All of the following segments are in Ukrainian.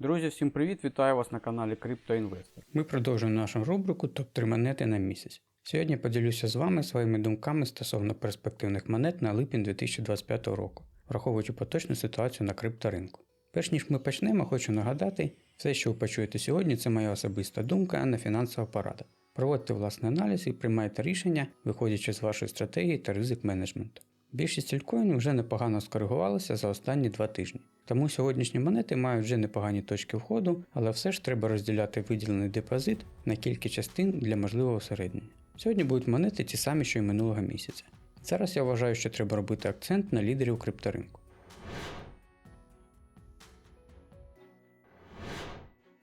Друзі, всім привіт! Вітаю вас на каналі CryptoInvestor. Ми продовжуємо нашу рубрику топ-3 монети на місяць. Сьогодні поділюся з вами своїми думками стосовно перспективних монет на липень 2025 року, враховуючи поточну ситуацію на крипторинку. Перш ніж ми почнемо, хочу нагадати, все, що ви почуєте сьогодні, це моя особиста думка, а не фінансова порада. Проводьте власний аналіз і приймайте рішення, виходячи з вашої стратегії та ризик менеджменту. Більшість альткоїнів вже непогано скоригувалися за останні два тижні. Тому сьогоднішні монети мають вже непогані точки входу, але все ж треба розділяти виділений депозит на кілька частин для можливого усереднення. Сьогодні будуть монети ті самі, що й минулого місяця. Зараз я вважаю, що треба робити акцент на лідерів крипторинку.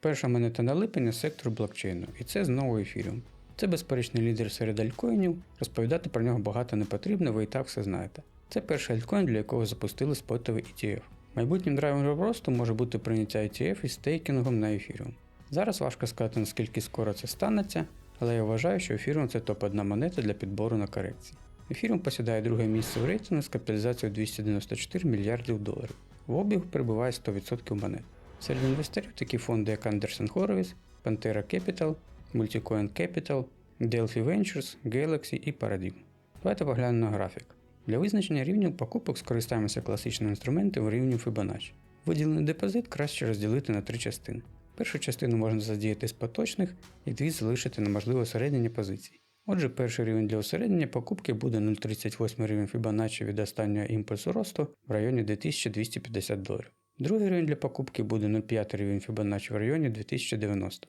Перша монета на липень сектор блокчейну, і це знову ефіріум. Це безперечний лідер серед альткоїнів, розповідати про нього багато не потрібно, ви і так все знаєте. Це перший альткоін, для якого запустили спотовий ETF. Майбутнім драйвером росту може бути прийняття ETF із стейкінгом на ефіріум. Зараз важко сказати наскільки скоро це станеться, але я вважаю, що ефіріум це топ-1 монета для підбору на корекції. Ефіріум посідає друге місце в рейтингу з капіталізацією 294 мільярдів доларів. В обігу перебуває 100% монет. Серед інвесторів такі фонди, як Anderson Horowitz, Pantera Capital, Multicoin Capital, Delphi Ventures, Galaxy і Paradigm. Давайте поглянемо на графік. Для визначення рівнів покупок скористаємося класичним інструментом рівню Fibonacci. Виділений депозит краще розділити на три частини. Першу частину можна задіяти з поточних і дві залишити на можливе осереднення позицій. Отже, перший рівень для осереднення покупки буде 0,38 рівень Fibonacci від останнього імпульсу росту в районі 2250 доларів. Другий рівень для покупки буде 0,5 рівень Fibonacci в районі 2090.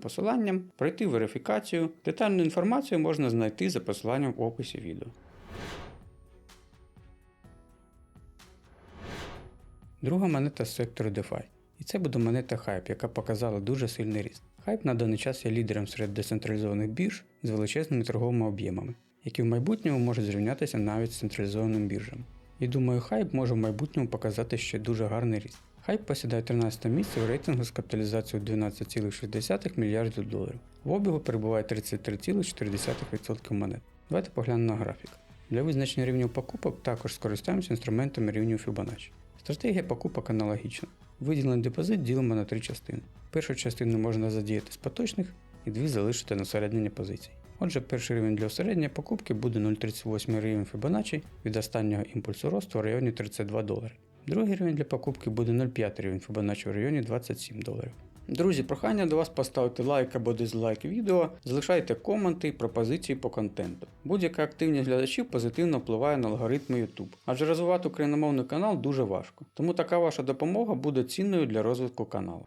посиланням, пройти верифікацію. Детальну інформацію можна знайти за посиланням в описі відео. Друга монета з сектору DeFi. І це буде монета Hype, яка показала дуже сильний ріст. Hype на даний час є лідером серед децентралізованих бірж з величезними торговими об'ємами, які в майбутньому можуть зрівнятися навіть з централізованими біржами. І думаю, Hype може в майбутньому показати ще дуже гарний ріст. Hype посідає 13 місце в рейтингу з капіталізацією 12,6 мільярдів доларів. В обігу перебуває 33,4% монет. Давайте поглянемо на графік. Для визначення рівнів покупок також скористаємося інструментами рівню Fibonacci. Стратегія покупок аналогічна. Виділений депозит ділимо на три частини. Першу частину можна задіяти з поточних і дві залишити на середнення позицій. Отже, перший рівень для осереднення покупки буде 0,38 рівень Fibonacci від останнього імпульсу росту в районі 32 долари. Другий рівень для покупки буде 0,5 рівень Fibonacci в районі 27 доларів. Друзі, прохання до вас поставити лайк або дизлайк відео, залишайте коменти і пропозиції по контенту. Будь-яка активність глядачів позитивно впливає на алгоритми YouTube, адже розвивати україномовний канал дуже важко, тому така ваша допомога буде цінною для розвитку каналу.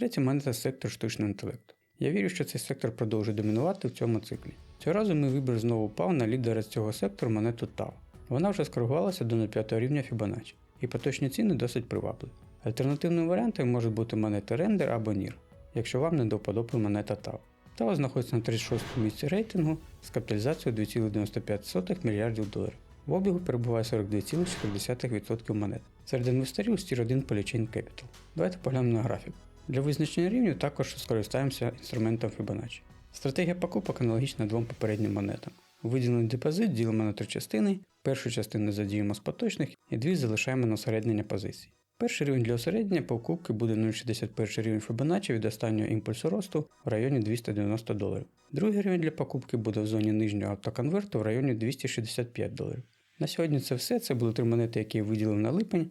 Третя монета сектор штучного інтелекту. Я вірю, що цей сектор продовжує домінувати в цьому циклі. Цього разу мій вибір знову впав на лідера з цього сектору монету TAO. Вона вже скоригувалася до 0,5 рівня Fibonacci, і поточні ціни досить привабливі. Альтернативним варіантом можуть бути монети Render або NIR, якщо вам не до вподоби монета TAO. TAO знаходиться на 36 місці рейтингу з капіталізацією 2,95 мільярдів доларів. В обігу перебуває 42,4% монет. Серед інвесторів Tier 1 Polychain Capital. Давайте поглянемо на графік. Для визначення рівнів також скористаємося інструментом Fibonacci. Стратегія покупок аналогічна двом попереднім монетам. Виділений депозит ділимо на три частини, першу частину задіємо з поточних і дві залишаємо на осереднення позицій. Перший рівень для осереднення покупки буде 0,61 рівень Fibonacci від останнього імпульсу росту в районі 290 доларів. Другий рівень для покупки буде в зоні нижнього автоконверту в районі 265 доларів. На сьогодні це все. Це були три монети, які я виділив на липень.